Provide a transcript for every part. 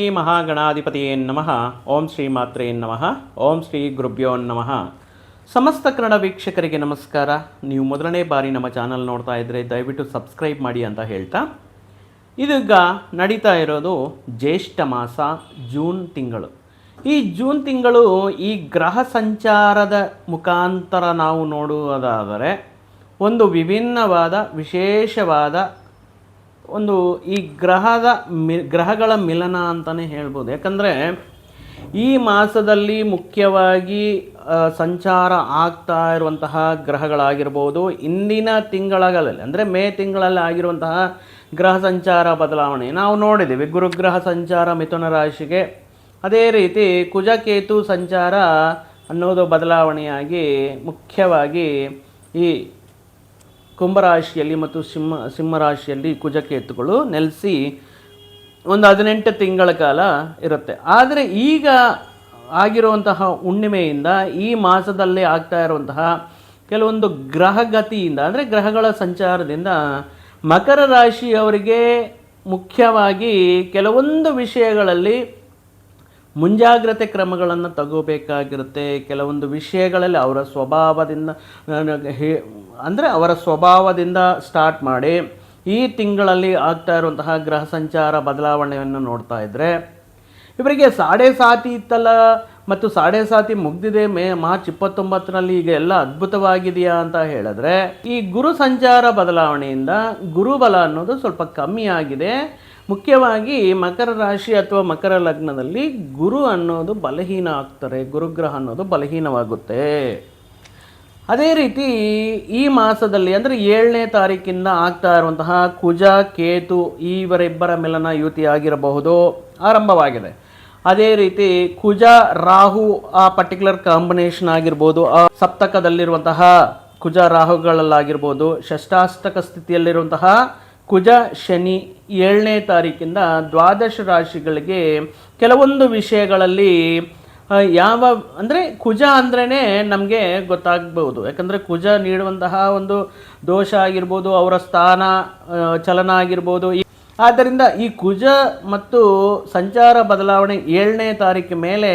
ಶ್ರೀ ಮಹಾಗಣಾಧಿಪತಿಯೇ ನಮಃ. ಓಂ ಶ್ರೀ ಮಾತ್ರೇ ನಮಃ. ಓಂ ಶ್ರೀ ಗುರುಭ್ಯೋ ನಮಃ. ಸಮಸ್ತ ಕನ್ನಡ ವೀಕ್ಷಕರಿಗೆ ನಮಸ್ಕಾರ. ನೀವು ಮೊದಲನೇ ಬಾರಿ ನಮ್ಮ ಚಾನಲ್ ನೋಡ್ತಾ ಇದ್ದರೆ ದಯವಿಟ್ಟು ಸಬ್ಸ್ಕ್ರೈಬ್ ಮಾಡಿ ಅಂತ ಹೇಳ್ತಾ. ಇದೀಗ ನಡೀತಾ ಇರೋದು ಜ್ಯೇಷ್ಠ ಮಾಸ ಜೂನ್ ತಿಂಗಳು. ಈ ಜೂನ್ ತಿಂಗಳು ಈ ಗ್ರಹ ಸಂಚಾರದ ಮುಖಾಂತರ ನಾವು ನೋಡುವುದಾದರೆ ಒಂದು ವಿಭಿನ್ನವಾದ ವಿಶೇಷವಾದ ಒಂದು ಈ ಗ್ರಹದ ಮಿ, ಗ್ರಹಗಳ ಮಿಲನ ಅಂತಲೇ ಹೇಳ್ಬೋದು. ಯಾಕಂದರೆ ಈ ಮಾಸದಲ್ಲಿ ಮುಖ್ಯವಾಗಿ ಸಂಚಾರ ಆಗ್ತಾ ಇರುವಂತಹ ಗ್ರಹಗಳಾಗಿರ್ಬೋದು. ಇಂದಿನ ತಿಂಗಳಲ್ಲಿ ಅಂದರೆ ಮೇ ತಿಂಗಳಲ್ಲಿ ಆಗಿರುವಂತಹ ಗ್ರಹ ಸಂಚಾರ ಬದಲಾವಣೆ. ನಾವು ನೋಡಿದ್ದೀವಿ, ಗುರುಗ್ರಹ ಸಂಚಾರ ಮಿಥುನ ರಾಶಿಗೆ. ಅದೇ ರೀತಿ ಕುಜಕೇತು ಸಂಚಾರ ಅನ್ನೋದು ಬದಲಾವಣೆಯಾಗಿ ಮುಖ್ಯವಾಗಿ ಈ ಕುಂಭರಾಶಿಯಲ್ಲಿ ಮತ್ತು ಸಿಂಹ, ಸಿಂಹರಾಶಿಯಲ್ಲಿ ಕುಜಕೇತುಗಳು ನೆಲೆಸಿ ಒಂದು ಹದಿನೆಂಟು ತಿಂಗಳ ಕಾಲ ಇರುತ್ತೆ. ಆದರೆ ಈಗ ಆಗಿರುವಂತಹ ಹುಣ್ಣಿಮೆಯಿಂದ ಈ ಮಾಸದಲ್ಲಿ ಆಗ್ತಾ ಇರುವಂತಹ ಕೆಲವೊಂದು ಗ್ರಹಗತಿಯಿಂದ, ಅಂದರೆ ಗ್ರಹಗಳ ಸಂಚಾರದಿಂದ ಮಕರ ರಾಶಿಯವರಿಗೆ ಮುಖ್ಯವಾಗಿ ಕೆಲವೊಂದು ವಿಷಯಗಳಲ್ಲಿ ಮುಂಜಾಗ್ರತೆ ಕ್ರಮಗಳನ್ನು ತಗೋಬೇಕಾಗಿರುತ್ತೆ. ಕೆಲವೊಂದು ವಿಷಯಗಳಲ್ಲಿ ಅವರ ಸ್ವಭಾವದಿಂದ ಅಂದರೆ ಅವರ ಸ್ವಭಾವದಿಂದ ಸ್ಟಾರ್ಟ್ ಮಾಡಿ, ಈ ತಿಂಗಳಲ್ಲಿ ಆಗ್ತಾ ಇರುವಂತಹ ಗ್ರಹ ಸಂಚಾರ ಬದಲಾವಣೆಯನ್ನು ನೋಡ್ತಾ ಇದ್ದರೆ ಇವರಿಗೆ ಸಾಡೆ ಸಾತಿ ಇತ್ತಲ್ಲ, ಮತ್ತು ಸಾಡೆ ಸಾತಿ ಮುಗ್ದಿದೆ, ಮೇ, ಮಾರ್ಚ್ ಇಪ್ಪತ್ತೊಂಬತ್ತರಲ್ಲಿ ಈಗ ಎಲ್ಲ ಅದ್ಭುತವಾಗಿದೆಯಾ ಅಂತ ಹೇಳಿದ್ರೆ, ಈ ಗುರು ಸಂಚಾರ ಬದಲಾವಣೆಯಿಂದ ಗುರುಬಲ ಅನ್ನೋದು ಸ್ವಲ್ಪ ಕಮ್ಮಿ ಆಗಿದೆ. ಮುಖ್ಯವಾಗಿ ಮಕರ ರಾಶಿ ಅಥವಾ ಮಕರ ಲಗ್ನದಲ್ಲಿ ಗುರು ಅನ್ನೋದು ಬಲಹೀನ ಆಗ್ತಾರೆ, ಗುರುಗ್ರಹ ಅನ್ನೋದು ಬಲಹೀನವಾಗುತ್ತೆ. ಅದೇ ರೀತಿ ಈ ಮಾಸದಲ್ಲಿ ಅಂದರೆ ಏಳನೇ ತಾರೀಕಿಂದ ಆಗ್ತಾ ಇರುವಂತಹ ಕುಜ, ಕೇತು ಇವರಿಬ್ಬರ ಮಿಲನ ಯುತಿ ಆಗಿರಬಹುದು, ಆರಂಭವಾಗಿದೆ. ಅದೇ ರೀತಿ ಕುಜ, ರಾಹು ಆ ಪರ್ಟಿಕ್ಯುಲರ್ ಕಾಂಬಿನೇಷನ್ ಆಗಿರ್ಬೋದು, ಆ ಸಪ್ತಕದಲ್ಲಿರುವಂತಹ ಕುಜ, ರಾಹುಗಳಲ್ಲಾಗಿರ್ಬೋದು, ಷಷ್ಟಾಷ್ಟಕ ಸ್ಥಿತಿಯಲ್ಲಿರುವಂತಹ ಕುಜ ಶನಿ ಏಳನೇ ತಾರೀಕಿಂದ ದ್ವಾದಶ ರಾಶಿಗಳಿಗೆ ಕೆಲವೊಂದು ವಿಷಯಗಳಲ್ಲಿ ಯಾವ, ಅಂದರೆ ಕುಜ ಅಂದ್ರೇ ನಮಗೆ ಗೊತ್ತಾಗ್ಬೋದು ಯಾಕಂದರೆ ಕುಜ ನೀಡುವಂತಹ ಒಂದು ದೋಷ ಆಗಿರ್ಬೋದು, ಅವರ ಸ್ಥಾನ ಚಲನ ಆಗಿರ್ಬೋದು. ಆದ್ದರಿಂದ ಈ ಕುಜ ಮತ್ತು ಸಂಚಾರ ಬದಲಾವಣೆ ಏಳನೇ ತಾರೀಕು ಮೇಲೆ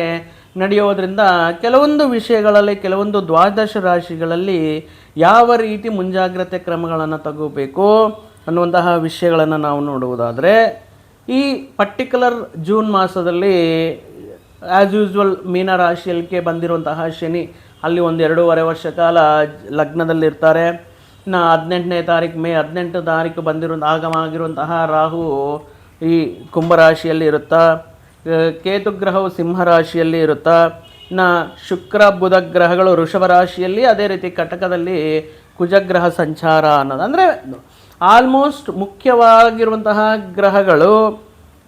ನಡೆಯೋದ್ರಿಂದ ಕೆಲವೊಂದು ವಿಷಯಗಳಲ್ಲಿ, ಕೆಲವೊಂದು ದ್ವಾದಶ ರಾಶಿಗಳಲ್ಲಿ ಯಾವ ರೀತಿ ಮುಂಜಾಗ್ರತೆ ಕ್ರಮಗಳನ್ನು ತಗೋಬೇಕು ಅನ್ನುವಂತಹ ವಿಷಯಗಳನ್ನು ನಾವು ನೋಡುವುದಾದರೆ, ಈ ಪರ್ಟಿಕ್ಯುಲರ್ ಜೂನ್ ಮಾಸದಲ್ಲಿ ಆ್ಯಸ್ ಯೂಸ್ವಲ್ ಮೀನ ರಾಶಿಯಲ್ಲಿಗೆ ಬಂದಿರುವಂತಹ ಶನಿ, ಅಲ್ಲಿ ಒಂದು ಎರಡೂವರೆ ವರ್ಷ ಕಾಲ ಲಗ್ನದಲ್ಲಿರ್ತಾರೆ. ಇನ್ನು ಹದಿನೆಂಟನೇ ತಾರೀಕು ಮೇ ಹದಿನೆಂಟು ತಾರೀಕು ಬಂದಿರೋ ಆಗಮಾಗಿರುವಂತಹ ರಾಹು ಈ ಕುಂಭರಾಶಿಯಲ್ಲಿ ಇರುತ್ತಾ ಕೇತುಗ್ರಹವು ಕೇತು ಗ್ರಹವು ಸಿಂಹರಾಶಿಯಲ್ಲಿ ಇರುತ್ತಾ, ಇನ್ನು ಶುಕ್ರ, ಬುಧ ಗ್ರಹಗಳು ವೃಷಭ ರಾಶಿಯಲ್ಲಿ ಅದೇ ರೀತಿ ಕಟಕದಲ್ಲಿ ಕುಜಗ್ರಹ ಸಂಚಾರ ಅನ್ನೋದು. ಅಂದರೆ ಆಲ್ಮೋಸ್ಟ್ ಮುಖ್ಯವಾಗಿರುವಂತಹ ಗ್ರಹಗಳು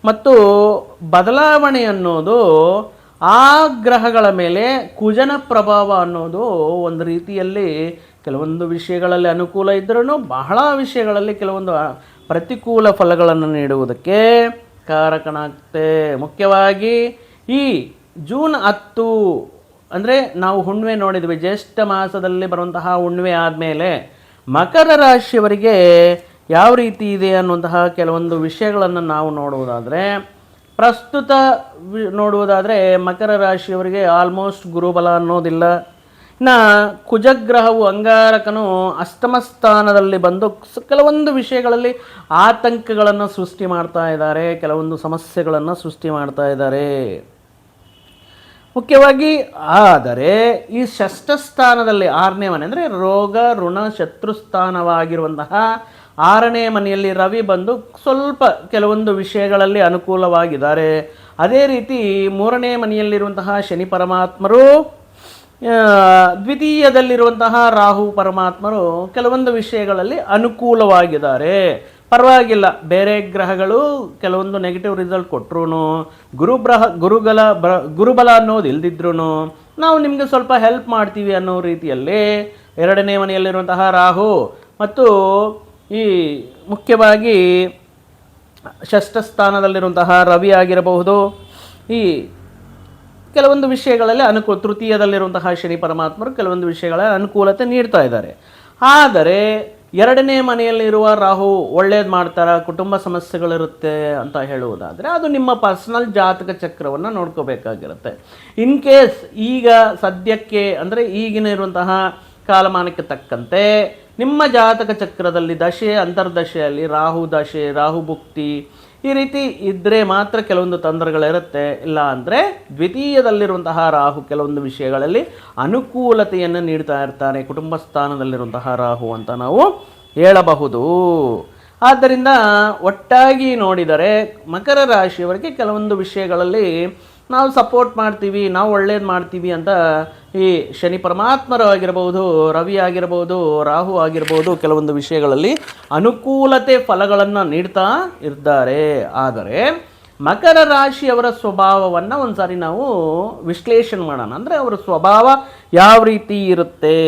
ಮತ್ತು ಬದಲಾವಣೆ ಅನ್ನೋದು ಆ ಗ್ರಹಗಳ ಮೇಲೆ ಕುಜನ ಪ್ರಭಾವ ಅನ್ನೋದು ಒಂದು ರೀತಿಯಲ್ಲಿ ಕೆಲವೊಂದು ವಿಷಯಗಳಲ್ಲಿ ಅನುಕೂಲ ಇದ್ದರೂ ಬಹಳ ವಿಷಯಗಳಲ್ಲಿ ಕೆಲವೊಂದು ಪ್ರತಿಕೂಲ ಫಲಗಳನ್ನು ನೀಡುವುದಕ್ಕೆ ಕಾರಕನಾಗ್ತೆ. ಮುಖ್ಯವಾಗಿ ಈ ಜೂನ್ ಹತ್ತು, ಅಂದರೆ ನಾವು ಹುಣ್ಣಿಮೆ ನೋಡಿದ್ವಿ, ಜ್ಯೇಷ್ಠ ಮಾಸದಲ್ಲಿ ಬರುವಂತಹ ಹುಣ್ಣಿಮೆ ಆದಮೇಲೆ ಮಕರ ರಾಶಿಯವರಿಗೆ ಯಾವ ರೀತಿ ಇದೆ ಅನ್ನುವಂತಹ ಕೆಲವೊಂದು ವಿಷಯಗಳನ್ನು ನಾವು ನೋಡುವುದಾದರೆ, ಪ್ರಸ್ತುತ ವಿ- ನೋಡುವುದಾದರೆ ಮಕರ ರಾಶಿಯವರಿಗೆ ಆಲ್ಮೋಸ್ಟ್ ಗುರುಬಲ ಅನ್ನೋದಿಲ್ಲ. ಇನ್ನು ಕುಜಗ್ರಹವು ಅಂಗಾರಕನು ಅಷ್ಟಮ ಸ್ಥಾನದಲ್ಲಿ ಬಂದು ಕೆಲವೊಂದು ವಿಷಯಗಳಲ್ಲಿ ಆತಂಕಗಳನ್ನು ಸೃಷ್ಟಿ ಮಾಡ್ತಾ ಇದ್ದಾರೆ, ಕೆಲವೊಂದು ಸಮಸ್ಯೆಗಳನ್ನು ಸೃಷ್ಟಿ ಮಾಡ್ತಾ ಇದ್ದಾರೆ. ಮುಖ್ಯವಾಗಿ, ಆದರೆ ಈ ಷಷ್ಠ ಸ್ಥಾನದಲ್ಲಿ ಆರನೇ ಮನೆ ಅಂದರೆ ರೋಗ, ಋಣ ಶತ್ರು ಸ್ಥಾನವಾಗಿರುವಂತಹ ಆರನೇ ಮನೆಯಲ್ಲಿ ರವಿ ಬಂದು ಸ್ವಲ್ಪ ಕೆಲವೊಂದು ವಿಷಯಗಳಲ್ಲಿ ಅನುಕೂಲವಾಗಿದ್ದಾರೆ. ಅದೇ ರೀತಿ ಮೂರನೇ ಮನೆಯಲ್ಲಿರುವಂತಹ ಶನಿ ಪರಮಾತ್ಮರು ದ್ವಿತೀಯದಲ್ಲಿರುವಂತಹ ರಾಹು ಪರಮಾತ್ಮರು ಕೆಲವೊಂದು ವಿಷಯಗಳಲ್ಲಿ ಅನುಕೂಲವಾಗಿದ್ದಾರೆ. ಪರವಾಗಿಲ್ಲ. ಬೇರೆ ಗ್ರಹಗಳು ಕೆಲವೊಂದು ನೆಗೆಟಿವ್ ರಿಸಲ್ಟ್ ಕೊಟ್ಟರು ಗುರುಬ್ರಹ ಗುರುಗಲ ಬ್ರ ಗುರುಬಲ ಅನ್ನೋದು ಇಲ್ದಿದ್ರು ನಾವು ನಿಮಗೆ ಸ್ವಲ್ಪ ಹೆಲ್ಪ್ ಮಾಡ್ತೀವಿ ಅನ್ನೋ ರೀತಿಯಲ್ಲಿ ಎರಡನೇ ಮನೆಯಲ್ಲಿರುವಂತಹ ರಾಹು ಮತ್ತು ಈ ಮುಖ್ಯವಾಗಿ ಷಷ್ಠ ಸ್ಥಾನದಲ್ಲಿರುವಂತಹ ರವಿ ಆಗಿರಬಹುದು. ಈ ಕೆಲವೊಂದು ವಿಷಯಗಳಲ್ಲಿ ಅನುಕೂಲ ತೃತೀಯದಲ್ಲಿರುವಂತಹ ಶನಿ ಪರಮಾತ್ಮರು ಕೆಲವೊಂದು ವಿಷಯಗಳ ಅನುಕೂಲತೆ ನೀಡ್ತಾ ಇದ್ದಾರೆ. ಆದರೆ ಎರಡನೇ ಮನೆಯಲ್ಲಿರುವ ರಾಹು ಒಳ್ಳೇದು ಮಾಡ್ತಾರ, ಕುಟುಂಬ ಸಮಸ್ಯೆಗಳಿರುತ್ತೆ ಅಂತ ಹೇಳುವುದಾದರೆ ಅದು ನಿಮ್ಮ ಪರ್ಸನಲ್ ಜಾತಕ ಚಕ್ರವನ್ನು ನೋಡ್ಕೋಬೇಕಾಗಿರುತ್ತೆ. ಇನ್ ಕೇಸ್ ಈಗ ಸದ್ಯಕ್ಕೆ ಅಂದರೆ ಈಗಿನ ಇರುವಂತಹ ಕಾಲಮಾನಕ್ಕೆ ತಕ್ಕಂತೆ ನಿಮ್ಮ ಜಾತಕ ಚಕ್ರದಲ್ಲಿ ದಶೆ, ಅಂತರ್ದಶೆಯಲ್ಲಿ ರಾಹು ದಶೆ, ರಾಹು ಭುಕ್ತಿ ಈ ರೀತಿ ಇದ್ದರೆ ಮಾತ್ರ ಕೆಲವೊಂದು ತೊಂದರೆಗಳಿರುತ್ತೆ ಇಲ್ಲ ಅಂದರೆ ದ್ವಿತೀಯದಲ್ಲಿರುವಂತಹ ರಾಹು ಕೆಲವೊಂದು ವಿಷಯಗಳಲ್ಲಿ ಅನುಕೂಲತೆಯನ್ನು ನೀಡ್ತಾ ಇರ್ತಾನೆ ಕುಟುಂಬ ಸ್ಥಾನದಲ್ಲಿರುವಂತಹ ರಾಹು ಅಂತ ನಾವು ಹೇಳಬಹುದು. ಆದ್ದರಿಂದ ಒಟ್ಟಾಗಿ ನೋಡಿದರೆ ಮಕರ ರಾಶಿಯವರಿಗೆ ಕೆಲವೊಂದು ವಿಷಯಗಳಲ್ಲಿ ನಾವು ಸಪೋರ್ಟ್ ಮಾಡ್ತೀವಿ, ನಾವು ಒಳ್ಳೇದು ಮಾಡ್ತೀವಿ ಅಂತ ಈ ಶನಿ ಪರಮಾತ್ಮರು ಆಗಿರ್ಬೋದು, ರವಿ ಆಗಿರ್ಬೋದು, ರಾಹು ಆಗಿರ್ಬೋದು ಕೆಲವೊಂದು ವಿಷಯಗಳಲ್ಲಿ ಅನುಕೂಲತೆ ಫಲಗಳನ್ನು ನೀಡ್ತಾ ಇದ್ದಾರೆ. ಆದರೆ ಮಕರ ರಾಶಿಯವರ ಸ್ವಭಾವವನ್ನು ಒಂದು ಸಾರಿ ನಾವು ವಿಶ್ಲೇಷಣೆ ಮಾಡೋಣ. ಅಂದರೆ ಅವರ ಸ್ವಭಾವ ಯಾವ ರೀತಿ ಇರುತ್ತೆ?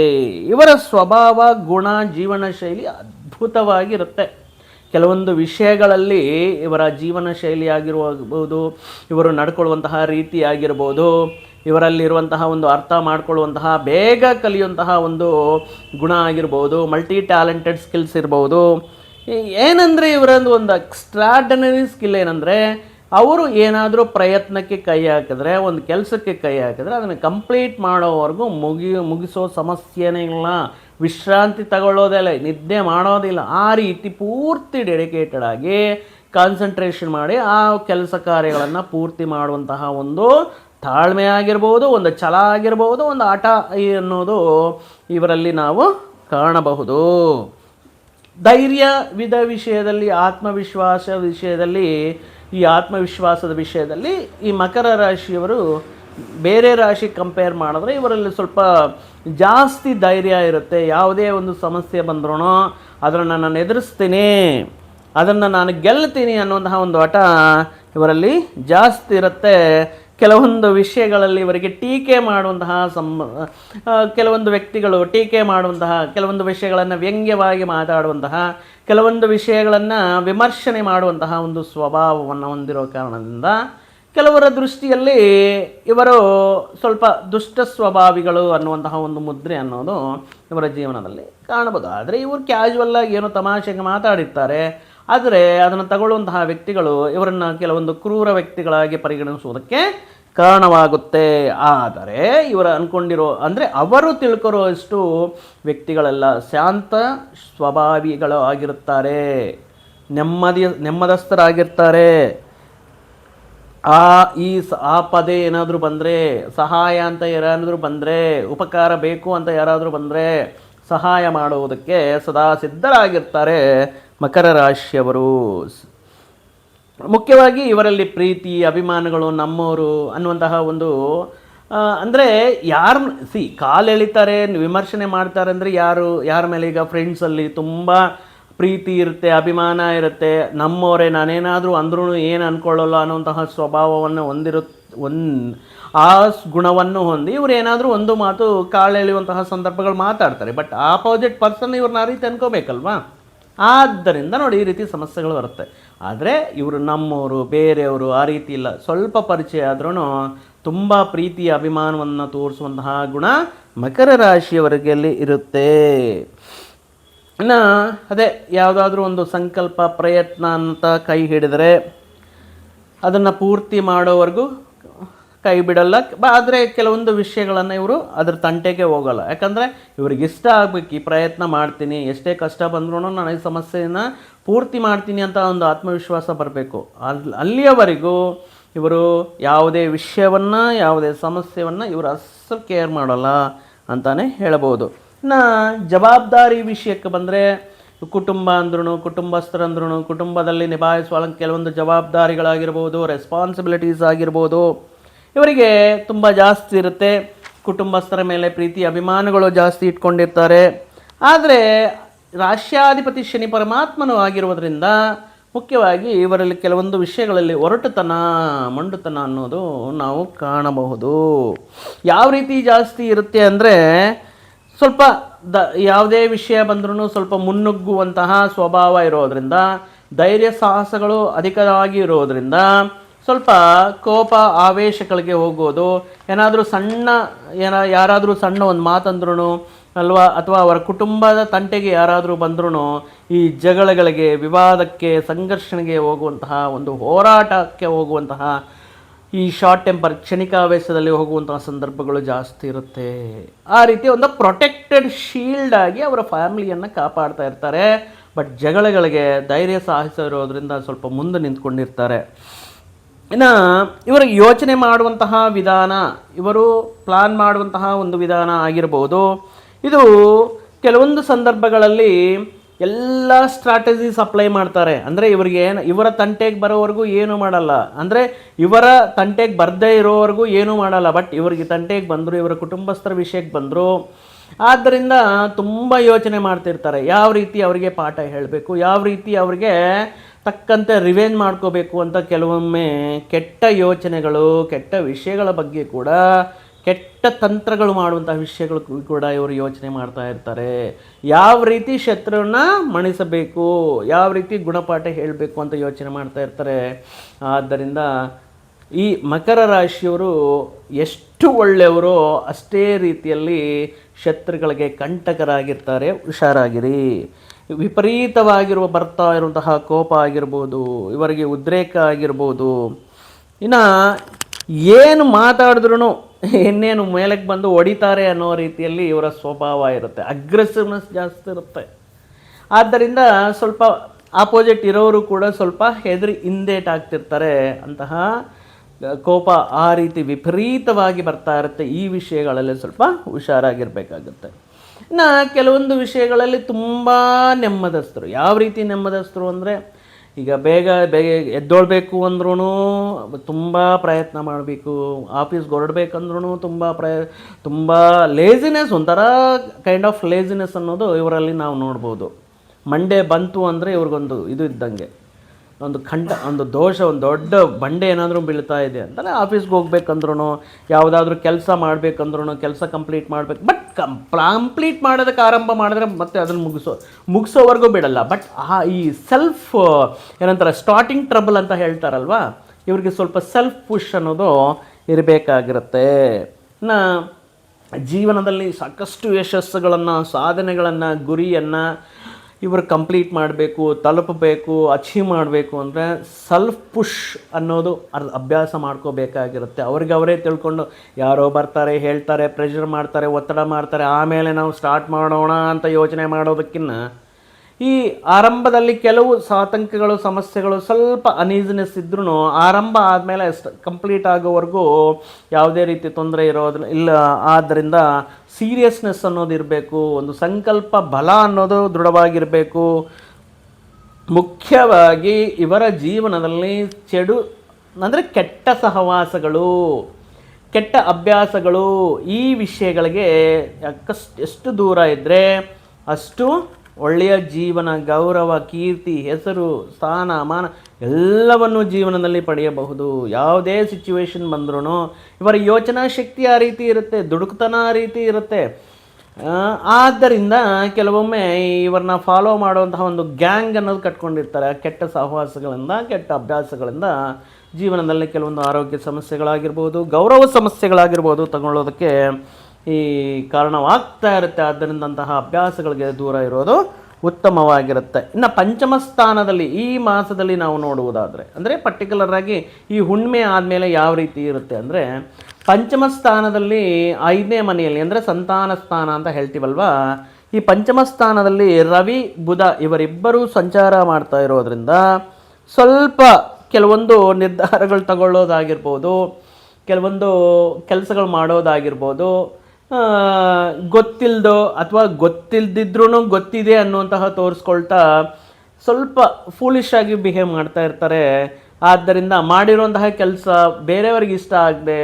ಇವರ ಸ್ವಭಾವ, ಗುಣ, ಜೀವನ ಶೈಲಿ ಅದ್ಭುತವಾಗಿರುತ್ತೆ. ಕೆಲವೊಂದು ವಿಷಯಗಳಲ್ಲಿ ಇವರ ಜೀವನ ಶೈಲಿ ಆಗಿರಬಹುದು ಇವರು ನಡ್ಕೊಳ್ಳುವಂತಹ ರೀತಿ ಆಗಿರ್ಬೋದು ಇವರಲ್ಲಿರುವಂತಹ ಒಂದು ಅರ್ಥ ಮಾಡಿಕೊಳ್ಳುವಂತಹ, ಬೇಗ ಕಲಿಯುವಂತಹ ಒಂದು ಗುಣ ಆಗಿರ್ಬೋದು ಮಲ್ಟಿ ಟ್ಯಾಲೆಂಟೆಡ್ ಸ್ಕಿಲ್ಸ್ ಇರ್ಬೋದು ಏನಂದರೆ ಇವರೊಂದು ಒಂದು ಎಕ್ಸ್ಟ್ರಾರ್ಡನರಿ ಸ್ಕಿಲ್ ಏನಂದರೆ, ಅವರು ಏನಾದರೂ ಪ್ರಯತ್ನಕ್ಕೆ ಕೈ ಹಾಕಿದ್ರೆ, ಒಂದು ಕೆಲಸಕ್ಕೆ ಕೈ ಹಾಕಿದ್ರೆ, ಅದನ್ನು ಕಂಪ್ಲೀಟ್ ಮಾಡೋವರೆಗೂ ಮುಗಿ, ಮುಗಿಸೋ ಸಮಸ್ಯೆನೇ ಇಲ್ಲ. ವಿಶ್ರಾಂತಿ ತಗೊಳ್ಳೋದಿಲ್ಲ ನಿದ್ದೆ ಮಾಡೋದಿಲ್ಲ. ಆ ರೀತಿ ಪೂರ್ತಿ ಡೆಡಿಕೇಟೆಡ್ ಆಗಿ ಕಾನ್ಸಂಟ್ರೇಷನ್ ಮಾಡಿ ಆ ಕೆಲಸ ಕಾರ್ಯಗಳನ್ನು ಪೂರ್ತಿ ಮಾಡುವಂತಹ ಒಂದು ತಾಳ್ಮೆ ಆಗಿರ್ಬೋದು, ಒಂದು ಛಲ ಆಗಿರ್ಬೋದು, ಒಂದು ಆಟ ಅನ್ನೋದು ಇವರಲ್ಲಿ ನಾವು ಕಾಣಬಹುದು. ಧೈರ್ಯ ವಿಧ ವಿಷಯದಲ್ಲಿ, ಆತ್ಮವಿಶ್ವಾಸ ವಿಷಯದಲ್ಲಿ, ಈ ಆತ್ಮವಿಶ್ವಾಸದ ವಿಷಯದಲ್ಲಿ ಈ ಮಕರ ರಾಶಿಯವರು ಬೇರೆ ರಾಶಿ ಕಂಪೇರ್ ಮಾಡಿದ್ರೆ ಇವರಲ್ಲಿ ಸ್ವಲ್ಪ ಜಾಸ್ತಿ ಧೈರ್ಯ ಇರುತ್ತೆ, ಯಾವುದೇ ಒಂದು ಸಮಸ್ಯೆ ಬಂದ್ರೂ ಅದನ್ನು ನಾನು ಎದುರಿಸ್ತೀನಿ, ಅದನ್ನು ನಾನು ಗೆಲ್ತೀನಿ ಅನ್ನುವಂತಹ ಒಂದು ಹಠ ಇವರಲ್ಲಿ ಜಾಸ್ತಿ ಇರುತ್ತೆ. ಕೆಲವೊಂದು ವಿಷಯಗಳಲ್ಲಿ ಇವರಿಗೆ ಟೀಕೆ ಮಾಡುವಂತಹ ಸಂ ಕೆಲವೊಂದು ವ್ಯಕ್ತಿಗಳು ಟೀಕೆ ಮಾಡುವಂತಹ, ಕೆಲವೊಂದು ವಿಷಯಗಳನ್ನು ವ್ಯಂಗ್ಯವಾಗಿ ಮಾತಾಡುವಂತಹ, ಕೆಲವೊಂದು ವಿಷಯಗಳನ್ನು ವಿಮರ್ಶನೆ ಮಾಡುವಂತಹ ಒಂದು ಸ್ವಭಾವವನ್ನು ಹೊಂದಿರೋ ಕಾರಣದಿಂದ ಕೆಲವರ ದೃಷ್ಟಿಯಲ್ಲಿ ಇವರು ಸ್ವಲ್ಪ ದುಷ್ಟ ಸ್ವಭಾವಿಗಳು ಅನ್ನುವಂತಹ ಒಂದು ಮುದ್ರೆ ಅನ್ನೋದು ಇವರ ಜೀವನದಲ್ಲಿ ಕಾಣಬಹುದು. ಆದರೆ ಇವರು ಕ್ಯಾಶುವಲ್ ಆಗಿ ಏನೋ ತಮಾಷೆಗೆ ಮಾತಾಡಿರ್ತಾರೆ. ಆದರೆ ಅದನ್ನು ತಗೊಳ್ಳುವಂತಹ ವ್ಯಕ್ತಿಗಳು ಇವರನ್ನು ಕೆಲವೊಂದು ಕ್ರೂರ ವ್ಯಕ್ತಿಗಳಾಗಿ ಪರಿಗಣಿಸುವುದಕ್ಕೆ ಕಾರಣವಾಗುತ್ತೆ. ಆದರೆ ಇವರು ಅಂದ್ಕೊಂಡಿರೋ ಅಂದರೆ ಅವರು ತಿಳ್ಕೊರೋ ಅಷ್ಟು ವ್ಯಕ್ತಿಗಳೆಲ್ಲ ಶಾಂತ ಸ್ವಭಾವಿಗಳು ಆಗಿರುತ್ತಾರೆ ನೆಮ್ಮದಿ, ನೆಮ್ಮದಸ್ಥರಾಗಿರ್ತಾರೆ. ಆ, ಈ ಆ ಪದೇ ಏನಾದರೂ ಬಂದರೆ, ಸಹಾಯ ಅಂತ ಯಾರಾದರೂ ಬಂದರೆ, ಉಪಕಾರ ಬೇಕು ಅಂತ ಯಾರಾದರೂ ಬಂದರೆ, ಸಹಾಯ ಮಾಡುವುದಕ್ಕೆ ಸದಾ ಸಿದ್ಧರಾಗಿರ್ತಾರೆ ಮಕರ ರಾಶಿಯವರು. ಮುಖ್ಯವಾಗಿ ಇವರಲ್ಲಿ ಪ್ರೀತಿ, ಅಭಿಮಾನಗಳು ನಮ್ಮವರು ಅನ್ನುವಂತಹ ಒಂದು ಅಂದರೆ ಯಾರು, ಸಿ, ಕಾಲೆಳಿತಾರೆ, ವಿಮರ್ಶನೆ ಮಾಡ್ತಾರೆ ಅಂದರೆ ಯಾರು, ಯಾರ ಮೇಲೆ ಈಗ ಫ್ರೆಂಡ್ಸಲ್ಲಿ ತುಂಬ ಪ್ರೀತಿ ಇರುತ್ತೆ, ಅಭಿಮಾನ ಇರುತ್ತೆ ನಮ್ಮವರೇ ನಾನೇನಾದರೂ ಅಂದ್ರೂ ಏನು ಅಂದ್ಕೊಳ್ಳಲ್ಲ ಅನ್ನುವಂತಹ ಸ್ವಭಾವವನ್ನು ಹೊಂದಿರು ಒಂದು, ಆ ಗುಣವನ್ನು ಹೊಂದಿ ಇವ್ರು ಏನಾದರೂ ಒಂದು ಮಾತು ಕಾಳು ಎಳೆಯುವಂತಹ ಸಂದರ್ಭಗಳು ಮಾತಾಡ್ತಾರೆ. ಬಟ್ ಆಪೋಸಿಟ್ ಪರ್ಸನ್ ಇವ್ರನ್ನ ಆ ರೀತಿ ಅನ್ಕೋಬೇಕಲ್ವಾ? ಆದ್ದರಿಂದ ನೋಡಿ ಈ ರೀತಿ ಸಮಸ್ಯೆಗಳು ಬರುತ್ತೆ. ಆದರೆ ಇವರು ನಮ್ಮವರು ಬೇರೆಯವರು ಆ ರೀತಿ ಇಲ್ಲ. ಸ್ವಲ್ಪ ಪರಿಚಯ ಆದ್ರೂ ತುಂಬ ಪ್ರೀತಿ ಅಭಿಮಾನವನ್ನು ತೋರಿಸುವಂತಹ ಗುಣ ಮಕರ ರಾಶಿಯವರಿಗೆಲ್ಲಿ ಇರುತ್ತೆ. ಇನ್ನು ಅದೇ ಯಾವುದಾದ್ರೂ ಒಂದು ಸಂಕಲ್ಪ, ಪ್ರಯತ್ನ ಅಂತ ಕೈ ಹಿಡಿದರೆ ಅದನ್ನು ಪೂರ್ತಿ ಮಾಡೋವರೆಗೂ ಕೈ ಬಿಡಲ್ಲ. ಆದರೆ ಕೆಲವೊಂದು ವಿಷಯಗಳನ್ನು ಇವರು ಅದ್ರ ತಂಟೆಗೆ ಹೋಗಲ್ಲ. ಯಾಕಂದರೆ ಇವ್ರಿಗೆ ಇಷ್ಟ ಆಗಬೇಕು, ಈ ಪ್ರಯತ್ನ ಮಾಡ್ತೀನಿ, ಎಷ್ಟೇ ಕಷ್ಟ ಬಂದ್ರೂ ನಾನು ಈ ಸಮಸ್ಯೆಯನ್ನು ಪೂರ್ತಿ ಮಾಡ್ತೀನಿ ಅಂತ ಒಂದು ಆತ್ಮವಿಶ್ವಾಸ ಬರಬೇಕು. ಅಲ್ಲಿ ಅಲ್ಲಿಯವರೆಗೂ ಇವರು ಯಾವುದೇ ವಿಷಯವನ್ನು, ಯಾವುದೇ ಸಮಸ್ಯೆಯನ್ನು ಇವರು ಅಸಲ್ ಕೇರ್ ಮಾಡೋಲ್ಲ ಅಂತಲೇ ಹೇಳ್ಬೋದು. ಇನ್ನು ಜವಾಬ್ದಾರಿ ವಿಷಯಕ್ಕೆ ಬಂದರೆ ಕುಟುಂಬ ಅಂದ್ರೂ ಕುಟುಂಬಸ್ಥರಂದ್ರೂ ಕುಟುಂಬದಲ್ಲಿ ನಿಭಾಯಿಸುವ ಕೆಲವೊಂದು ಜವಾಬ್ದಾರಿಗಳಾಗಿರ್ಬೋದು ರೆಸ್ಪಾನ್ಸಿಬಿಲಿಟೀಸ್ ಆಗಿರ್ಬೋದು, ಇವರಿಗೆ ತುಂಬ ಜಾಸ್ತಿ ಇರುತ್ತೆ. ಕುಟುಂಬಸ್ಥರ ಮೇಲೆ ಪ್ರೀತಿ, ಅಭಿಮಾನಗಳು ಜಾಸ್ತಿ ಇಟ್ಕೊಂಡಿರ್ತಾರೆ. ಆದರೆ ರಾಷ್ಟ್ರಾಧಿಪತಿ ಶನಿ ಪರಮಾತ್ಮನೂ ಆಗಿರುವುದರಿಂದ ಮುಖ್ಯವಾಗಿ ಇವರಲ್ಲಿ ಕೆಲವೊಂದು ವಿಷಯಗಳಲ್ಲಿ ಒರಟುತನ, ಮಂಡುತನ ಅನ್ನೋದು ನಾವು ಕಾಣಬಹುದು. ಯಾವ ರೀತಿ ಜಾಸ್ತಿ ಇರುತ್ತೆ ಅಂದರೆ ಸ್ವಲ್ಪ ದ ಯಾವುದೇ ವಿಷಯ ಬಂದ್ರೂ ಸ್ವಲ್ಪ ಮುನ್ನುಗ್ಗುವಂತಹ ಸ್ವಭಾವ ಇರೋದರಿಂದ, ಧೈರ್ಯ ಸಾಹಸಗಳು ಅಧಿಕವಾಗಿ ಇರೋದರಿಂದ ಸ್ವಲ್ಪ ಕೋಪ ಆವೇಶಗಳಿಗೆ ಹೋಗೋದು, ಏನಾದರೂ ಸಣ್ಣ ಏನ ಯಾರಾದರೂ ಸಣ್ಣ ಒಂದು ಮಾತಂದ್ರೂ ಅಲ್ವಾ, ಅಥವಾ ಅವರ ಕುಟುಂಬದ ತಂಟೆಗೆ ಯಾರಾದರೂ ಬಂದ್ರೂ ಈ ಜಗಳಗಳಿಗೆ, ವಿವಾದಕ್ಕೆ, ಸಂಘರ್ಷಣೆಗೆ ಹೋಗುವಂತಹ ಒಂದು ಹೋರಾಟಕ್ಕೆ ಹೋಗುವಂತಹ ಈ ಶಾರ್ಟ್ ಟೆಂಪರ್ ಕ್ಷಣಿಕ ಆವೇಶದಲ್ಲಿ ಹೋಗುವಂತಹ ಸಂದರ್ಭಗಳು ಜಾಸ್ತಿ ಇರುತ್ತೆ. ಆ ರೀತಿ ಒಂದು ಪ್ರೊಟೆಕ್ಟೆಡ್ ಶೀಲ್ಡ್ ಆಗಿ ಅವರ ಫ್ಯಾಮಿಲಿಯನ್ನು ಕಾಪಾಡ್ತಾ ಇರ್ತಾರೆ. ಬಟ್ ಜಗಳಗಳಿಗೆ ಧೈರ್ಯ ಸಾಹಸ ಇರೋದ್ರಿಂದ ಸ್ವಲ್ಪ ಮುಂದೆ ನಿಂತ್ಕೊಂಡಿರ್ತಾರೆ. ಇನ್ನು ಇವರು ಯೋಚನೆ ಮಾಡುವಂತಹ ವಿಧಾನ, ಇವರು ಪ್ಲಾನ್ ಮಾಡುವಂತಹ ಒಂದು ವಿಧಾನ ಆಗಿರ್ಬೋದು. ಇದು ಕೆಲವೊಂದು ಸಂದರ್ಭಗಳಲ್ಲಿ ಎಲ್ಲ ಸ್ಟ್ರಾಟಜೀಸ್ ಅಪ್ಲೈ ಮಾಡ್ತಾರೆ. ಅಂದರೆ ಇವರಿಗೆ ಏನು ಇವರ ತಂಟೆಗೆ ಬರೋವರೆಗೂ ಏನು ಮಾಡಲ್ಲ. ಅಂದರೆ ಇವರ ತಂಟೆಗೆ ಬರದೇ ಇರೋವರೆಗೂ ಏನೂ ಮಾಡಲ್ಲ. ಬಟ್ ಇವರಿಗೆ ತಂಟೆಗೆ ಬಂದರು, ಇವರ ಕುಟುಂಬಸ್ಥರ ವಿಷಯಕ್ಕೆ ಬಂದರು, ಆದ್ದರಿಂದ ತುಂಬ ಯೋಚನೆ ಮಾಡ್ತಿರ್ತಾರೆ. ಯಾವ ರೀತಿ ಅವರಿಗೆ ಪಾಠ ಹೇಳಬೇಕು, ಯಾವ ರೀತಿ ಅವರಿಗೆ ತಕ್ಕಂತೆ ರಿವೆಂಜ್ ಮಾಡ್ಕೋಬೇಕು ಅಂತ ಕೆಲವೊಮ್ಮೆ ಕೆಟ್ಟ ಯೋಚನೆಗಳು, ಕೆಟ್ಟ ವಿಷಯಗಳ ಬಗ್ಗೆ ಕೂಡ ಕೆಟ್ಟ ತಂತ್ರಗಳು ಮಾಡುವಂತಹ ವಿಷಯಗಳು ಕೂಡ ಇವರು ಯೋಚನೆ ಮಾಡ್ತಾ ಇರ್ತಾರೆ. ಯಾವ ರೀತಿ ಶತ್ರುವನ್ನ ಮಣಿಸಬೇಕು, ಯಾವ ರೀತಿ ಗುಣಪಾಠ ಹೇಳಬೇಕು ಅಂತ ಯೋಚನೆ ಮಾಡ್ತಾ ಇರ್ತಾರೆ. ಆದ್ದರಿಂದ ಈ ಮಕರ ರಾಶಿಯವರು ಎಷ್ಟು ಒಳ್ಳೆಯವರು ಅಷ್ಟೇ ರೀತಿಯಲ್ಲಿ ಶತ್ರುಗಳಿಗೆ ಕಂಟಕರಾಗಿರ್ತಾರೆ, ಹುಷಾರಾಗಿರಿ. ವಿಪರೀತವಾಗಿರುವ ಬರ್ತಾ ಇರುವಂತಹ ಕೋಪ ಆಗಿರ್ಬೋದು, ಇವರಿಗೆ ಉದ್ರೇಕ ಆಗಿರ್ಬೋದು. ಇನ್ನು ಏನು ಮಾತಾಡಿದ್ರು ಇನ್ನೇನು ಮೇಲಕ್ಕೆ ಬಂದು ಹೊಡಿತಾರೆ ಅನ್ನೋ ರೀತಿಯಲ್ಲಿ ಇವರ ಸ್ವಭಾವ ಇರುತ್ತೆ. ಅಗ್ರೆಸಿವ್ನೆಸ್ ಜಾಸ್ತಿ ಇರುತ್ತೆ. ಆದ್ದರಿಂದ ಸ್ವಲ್ಪ ಆಪೋಸಿಟ್ ಇರೋರು ಕೂಡ ಸ್ವಲ್ಪ ಹೆದರಿ ಹಿಂದೇಟ್ ಆಗ್ತಿರ್ತಾರೆ ಅಂತಹ ಕೋಪ ಆ ರೀತಿ ವಿಪರೀತವಾಗಿ ಬರ್ತಾ ಇರುತ್ತೆ. ಈ ವಿಷಯಗಳಲ್ಲಿ ಸ್ವಲ್ಪ ಹುಷಾರಾಗಿರಬೇಕಾಗುತ್ತೆ. ಇನ್ನು ಕೆಲವೊಂದು ವಿಷಯಗಳಲ್ಲಿ ತುಂಬ ನೆಮ್ಮದಸ್ಥರು. ಯಾವ ರೀತಿ ನೆಮ್ಮದಸ್ಥರು ಅಂದರೆ ಈಗ ಬೇಗ ಬೇಗ ಎದ್ದೊಳ್ಬೇಕು ಅಂದ್ರೂ ತುಂಬ ಪ್ರಯತ್ನ ಮಾಡಬೇಕು. ಆಫೀಸ್ಗೆ ಹೊರಡ್ಬೇಕಂದ್ರೂ ತುಂಬ ಪ್ರಯ, ತುಂಬ ಲೇಸಿನೆಸ್ ಒಂಥರ ಕೈಂಡ್ ಆಫ್ ಲೇಸಿನೆಸ್ ಅನ್ನೋದು ಇವರಲ್ಲಿ ನಾವು ನೋಡ್ಬೋದು. ಮಂಡೇ ಬಂತು ಅಂದರೆ ಇವ್ರಿಗೊಂದು ಇದು ಇದ್ದಂಗೆ. ಒಂದು ಖಂಡ, ಒಂದು ದೋಷ, ಒಂದು ದೊಡ್ಡ ಬಂಡೆ ಏನಾದರೂ ಬೀಳ್ತಾ ಇದೆ ಅಂತಲೇ ಆಫೀಸ್ಗೆ ಹೋಗ್ಬೇಕಂದ್ರೂ ಯಾವುದಾದ್ರೂ ಕೆಲಸ ಮಾಡಬೇಕಂದ್ರೂ ಕೆಲಸ ಕಂಪ್ಲೀಟ್ ಮಾಡಬೇಕು. ಬಟ್ ಕಂ ಕಂಪ್ಲೀಟ್ ಮಾಡೋದಕ್ಕೆ ಆರಂಭ ಮಾಡಿದ್ರೆ ಮತ್ತೆ ಅದನ್ನು ಮುಗಿಸೋ, ಮುಗಿಸೋವರೆಗೂ ಬಿಡಲ್ಲ. ಬಟ್ ಆ, ಈ ಸೆಲ್ಫ್ ಏನಂತಾರೆ ಸ್ಟಾರ್ಟಿಂಗ್ ಟ್ರಬಲ್ ಅಂತ ಹೇಳ್ತಾರಲ್ವಾ? ಇವ್ರಿಗೆ ಸ್ವಲ್ಪ ಸೆಲ್ಫ್ ಪುಷ್ ಅನ್ನೋದು ಇರಬೇಕಾಗಿರುತ್ತೆ. ನಾ ಜೀವನದಲ್ಲಿ ಸಾಕಷ್ಟು ಯಶಸ್ಸುಗಳನ್ನು, ಸಾಧನೆಗಳನ್ನು, ಗುರಿಯನ್ನು ಇವರು ಕಂಪ್ಲೀಟ್ ಮಾಡಬೇಕು, ತಲುಪಬೇಕು ಅಚೀವ್ ಮಾಡಬೇಕು ಅಂದರೆ ಸೆಲ್ಫ್ ಪುಷ್ ಅನ್ನೋದು ಅರ್, ಅಭ್ಯಾಸ ಮಾಡ್ಕೋಬೇಕಾಗಿರುತ್ತೆ. ಅವ್ರಿಗೆ ಅವರೇ ತಿಳ್ಕೊಂಡು ಯಾರೋ ಬರ್ತಾರೆ, ಹೇಳ್ತಾರೆ ಪ್ರೆಷರ್ ಮಾಡ್ತಾರೆ, ಒತ್ತಡ ಮಾಡ್ತಾರೆ, ಆಮೇಲೆ ನಾವು ಸ್ಟಾರ್ಟ್ ಮಾಡೋಣ ಅಂತ ಯೋಚನೆ ಮಾಡೋದಕ್ಕಿಂತ ಈ ಆರಂಭದಲ್ಲಿ ಕೆಲವು ಸಾತಂಕಗಳು, ಸಮಸ್ಯೆಗಳು ಸ್ವಲ್ಪ ಅನೀಸಿನೆಸ್ ಇದ್ರೂ ಆರಂಭ ಆದಮೇಲೆ ಕಂಪ್ಲೀಟ್ ಆಗೋವರೆಗೂ ಯಾವುದೇ ರೀತಿ ತೊಂದರೆ ಇರೋದಿಲ್ಲ ಇಲ್ಲ. ಆದ್ದರಿಂದ ಸೀರಿಯಸ್ನೆಸ್ ಅನ್ನೋದು ಇರಬೇಕು, ಒಂದು ಸಂಕಲ್ಪ ಬಲ ಅನ್ನೋದು ದೃಢವಾಗಿರಬೇಕು. ಮುಖ್ಯವಾಗಿ ಇವರ ಜೀವನದಲ್ಲಿ ಚೆಡು, ಅಂದರೆ ಕೆಟ್ಟ ಸಹವಾಸಗಳು, ಕೆಟ್ಟ ಅಭ್ಯಾಸಗಳು ಈ ವಿಷಯಗಳಿಗೆ ಎಷ್ಟು ದೂರ ಇದ್ದರೆ ಅಷ್ಟು ಒಳ್ಳೆಯ ಜೀವನ, ಗೌರವ, ಕೀರ್ತಿ, ಹೆಸರು, ಸ್ಥಾನ, ಮಾನ ಎಲ್ಲವನ್ನು ಜೀವನದಲ್ಲಿ ಪಡೆಯಬಹುದು. ಯಾವುದೇ ಸಿಚುವೇಶನ್ ಬಂದ್ರೂ ಇವರ ಯೋಚನಾ ಶಕ್ತಿ ಆ ರೀತಿ ಇರುತ್ತೆ, ದುಡುಕ್ತನ ಆ ರೀತಿ ಇರುತ್ತೆ. ಆದ್ದರಿಂದ ಕೆಲವೊಮ್ಮೆ ಇವರನ್ನ ಫಾಲೋ ಮಾಡುವಂತಹ ಒಂದು ಗ್ಯಾಂಗ್ ಅನ್ನೋದು ಕಟ್ಕೊಂಡಿರ್ತಾರೆ. ಕೆಟ್ಟ ಸಹವಾಸಗಳಿಂದ, ಕೆಟ್ಟ ಅಭ್ಯಾಸಗಳಿಂದ ಜೀವನದಲ್ಲಿ ಕೆಲವೊಂದು ಆರೋಗ್ಯ ಸಮಸ್ಯೆಗಳಾಗಿರ್ಬೋದು, ಗೌರವ ಸಮಸ್ಯೆಗಳಾಗಿರ್ಬೋದು ತಗೊಳ್ಳೋದಕ್ಕೆ ಈ ಕಾರಣವಾಗ್ತಾ ಇರುತ್ತೆ. ಆದ್ದರಿಂದ ಅಂತಹ ಅಭ್ಯಾಸಗಳಿಗೆ ದೂರ ಇರೋದು ಉತ್ತಮವಾಗಿರುತ್ತೆ. ಇನ್ನು ಪಂಚಮ ಸ್ಥಾನದಲ್ಲಿ ಈ ಮಾಸದಲ್ಲಿ ನಾವು ನೋಡುವುದಾದರೆ, ಅಂದರೆ ಪರ್ಟಿಕ್ಯುಲರ್ ಆಗಿ ಈ ಹುಣ್ಣಿಮೆ ಆದಮೇಲೆ ಯಾವ ರೀತಿ ಇರುತ್ತೆ ಅಂದರೆ, ಪಂಚಮ ಸ್ಥಾನದಲ್ಲಿ ಐದನೇ ಮನೆಯಲ್ಲಿ, ಅಂದರೆ ಸಂತಾನ ಸ್ಥಾನ ಅಂತ ಹೇಳ್ತೀವಲ್ವಾ, ಈ ಪಂಚಮ ಸ್ಥಾನದಲ್ಲಿ ರವಿ, ಬುಧ ಇವರಿಬ್ಬರೂ ಸಂಚಾರ ಮಾಡ್ತಾ ಇರೋದ್ರಿಂದ ಸ್ವಲ್ಪ ಕೆಲವೊಂದು ನಿರ್ಧಾರಗಳು ತಗೊಳ್ಳೋದಾಗಿರ್ಬೋದು, ಕೆಲವೊಂದು ಕೆಲಸಗಳು ಮಾಡೋದಾಗಿರ್ಬೋದು ಗೊತ್ತಿಲ್ದೋ ಅಥವಾ ಗೊತ್ತಿಲ್ದಿದ್ರೂ ಗೊತ್ತಿದೆ ಅನ್ನುವಂತಹ ತೋರಿಸ್ಕೊಳ್ತಾ ಸ್ವಲ್ಪ ಫೂಲಿಶ್ ಆಗಿ ಬಿಹೇವ್ ಮಾಡ್ತಾ ಇರ್ತಾರೆ. ಆದ್ದರಿಂದ ಮಾಡಿರುವಂತಹ ಕೆಲಸ ಬೇರೆಯವ್ರಿಗೆ ಇಷ್ಟ ಆಗದೆ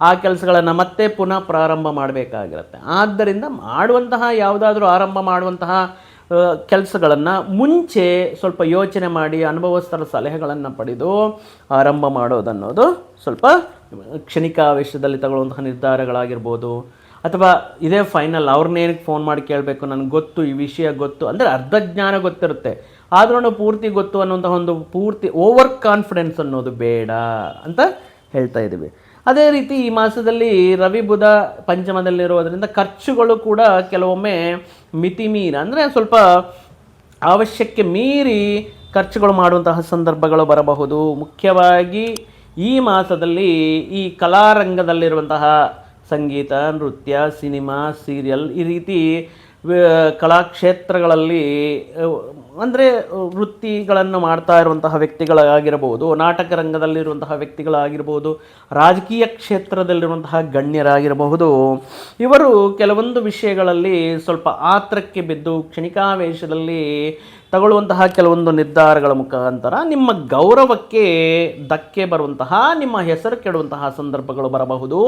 ಆ ಕೆಲಸಗಳನ್ನು ಮತ್ತೆ ಪುನಃ ಪ್ರಾರಂಭ ಮಾಡಬೇಕಾಗಿರುತ್ತೆ. ಆದ್ದರಿಂದ ಮಾಡುವಂತಹ ಯಾವುದಾದ್ರೂ ಆರಂಭ ಮಾಡುವಂತಹ ಕೆಲಸಗಳನ್ನು ಮುಂಚೆ ಸ್ವಲ್ಪ ಯೋಚನೆ ಮಾಡಿ ಅನುಭವಸ್ಥರ ಸಲಹೆಗಳನ್ನು ಪಡೆದು ಆರಂಭ ಮಾಡೋದನ್ನೋದು ಸ್ವಲ್ಪ ಕ್ಷಣಿಕ ಕ್ಷಣಿಕಾವೇಶದಲ್ಲಿ ತಗೊಳ್ಳುವಂತಹ ನಿರ್ಧಾರಗಳಾಗಿರ್ಬೋದು. ಅಥವಾ ಇದೇ ಫೈನಲ್ ಅವ್ರನ್ನೇನಕ್ಕೆ ಫೋನ್ ಮಾಡಿ ಕೇಳಬೇಕು? ನನಗೆ ಗೊತ್ತು, ಈ ವಿಷಯ ಗೊತ್ತು. ಅಂದರೆ ಅರ್ಧ ಜ್ಞಾನ ಗೊತ್ತಿರುತ್ತೆ. ಆದ್ರೂ ಪೂರ್ತಿ ಗೊತ್ತು ಅನ್ನುವಂತಹ ಒಂದು ಪೂರ್ತಿ ಓವರ್ ಕಾನ್ಫಿಡೆನ್ಸ್ ಅನ್ನೋದು ಬೇಡ ಅಂತ ಹೇಳ್ತಾ ಇದ್ದೀವಿ. ಅದೇ ರೀತಿ ಈ ಮಾಸದಲ್ಲಿ ರವಿ, ಬುಧ ಪಂಚಮದಲ್ಲಿರೋದ್ರಿಂದ ಖರ್ಚುಗಳು ಕೂಡ ಕೆಲವೊಮ್ಮೆ ಮಿತಿ ಮೀರಿ, ಅಂದರೆ ಸ್ವಲ್ಪ ಅವಶ್ಯಕ್ಕೆ ಮೀರಿ ಖರ್ಚುಗಳು ಮಾಡುವಂತಹ ಸಂದರ್ಭಗಳು ಬರಬಹುದು. ಮುಖ್ಯವಾಗಿ ಈ ಮಾಸದಲ್ಲಿ ಈ ಕಲಾರಂಗದಲ್ಲಿರುವಂತಹ ಸಂಗೀತ, ನೃತ್ಯ, ಸಿನಿಮಾ, ಸೀರಿಯಲ್ ಈ ರೀತಿ ಕಲಾಕ್ಷೇತ್ರಗಳಲ್ಲಿ ಅಂದರೆ ವೃತ್ತಿಗಳನ್ನು ಮಾಡ್ತಾ ಇರುವಂತಹ ವ್ಯಕ್ತಿಗಳಾಗಿರಬಹುದು, ನಾಟಕ ರಂಗದಲ್ಲಿರುವಂತಹ ವ್ಯಕ್ತಿಗಳಾಗಿರ್ಬೋದು ರಾಜಕೀಯ ಕ್ಷೇತ್ರದಲ್ಲಿರುವಂತಹ ಗಣ್ಯರಾಗಿರಬಹುದು. ಇವರು ಕೆಲವೊಂದು ವಿಷಯಗಳಲ್ಲಿ ಸ್ವಲ್ಪ ಆತ್ರಕ್ಕೆ ಬಿದ್ದು, ಕ್ಷಣಿಕಾವೇಶದಲ್ಲಿ ತಗೊಳ್ಳುವಂತಹ ಕೆಲವೊಂದು ನಿರ್ಧಾರಗಳ ಮುಖಾಂತರ ನಿಮ್ಮ ಗೌರವಕ್ಕೆ ಧಕ್ಕೆ ಬರುವಂತಹ, ನಿಮ್ಮ ಹೆಸರು ಕೆಡುವಂತಹ ಸಂದರ್ಭಗಳು ಬರಬಹುದು.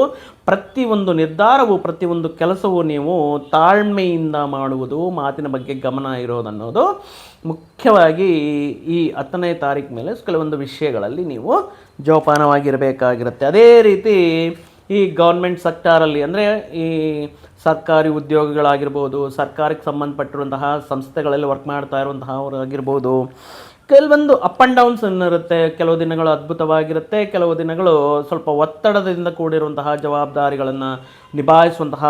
ಪ್ರತಿಯೊಂದು ನಿರ್ಧಾರವು, ಪ್ರತಿಯೊಂದು ಕೆಲಸವು ನೀವು ತಾಳ್ಮೆಯಿಂದ ಮಾಡುವುದು, ಮಾತಿನ ಬಗ್ಗೆ ಗಮನ ಇರೋದನ್ನೋದು. ಮುಖ್ಯವಾಗಿ ಈ ಹತ್ತನೇ ತಾರೀಕು ಮೇಲೆ ಕೆಲವೊಂದು ವಿಷಯಗಳಲ್ಲಿ ನೀವು ಜೋಪಾನವಾಗಿರಬೇಕಾಗಿರುತ್ತೆ. ಅದೇ ರೀತಿ ಈ ಗೌರ್ಮೆಂಟ್ ಸೆಕ್ಟಾರಲ್ಲಿ ಅಂದರೆ ಈ ಸರ್ಕಾರಿ ಉದ್ಯೋಗಗಳಾಗಿರ್ಬೋದು, ಸರ್ಕಾರಕ್ಕೆ ಸಂಬಂಧಪಟ್ಟಿರುವಂತಹ ಸಂಸ್ಥೆಗಳಲ್ಲಿ ವರ್ಕ್ ಮಾಡ್ತಾ ಇರುವಂತಹವರಾಗಿರ್ಬೋದು ಕೆಲವೊಂದು ಅಪ್ ಆ್ಯಂಡ್ ಡೌನ್ಸ್ ಇರುತ್ತೆ. ಕೆಲವು ದಿನಗಳು ಅದ್ಭುತವಾಗಿರುತ್ತೆ, ಕೆಲವು ದಿನಗಳು ಸ್ವಲ್ಪ ಒತ್ತಡದಿಂದ ಕೂಡಿರುವಂತಹ ಜವಾಬ್ದಾರಿಗಳನ್ನು ನಿಭಾಯಿಸುವಂತಹ